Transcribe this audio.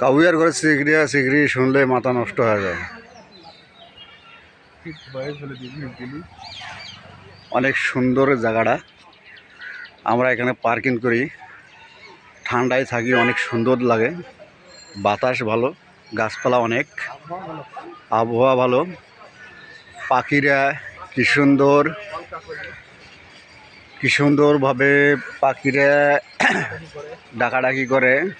কাউয়ার ঘরে সিগড়িয়া সিগড়ি শুনলে মাথা নষ্ট হয়ে যায়। অনেক সুন্দর জায়গাটা। আমরা এখানে পার্কিং করি। ঠান্ডায় থাকি, অনেক সুন্দর লাগে। বাতাস ভালো, গাছপালা অনেক, আবহাওয়া ভালো। পাখিরা কী সুন্দর, কী সুন্দরভাবে পাখিরা ডাকাডাকি করে।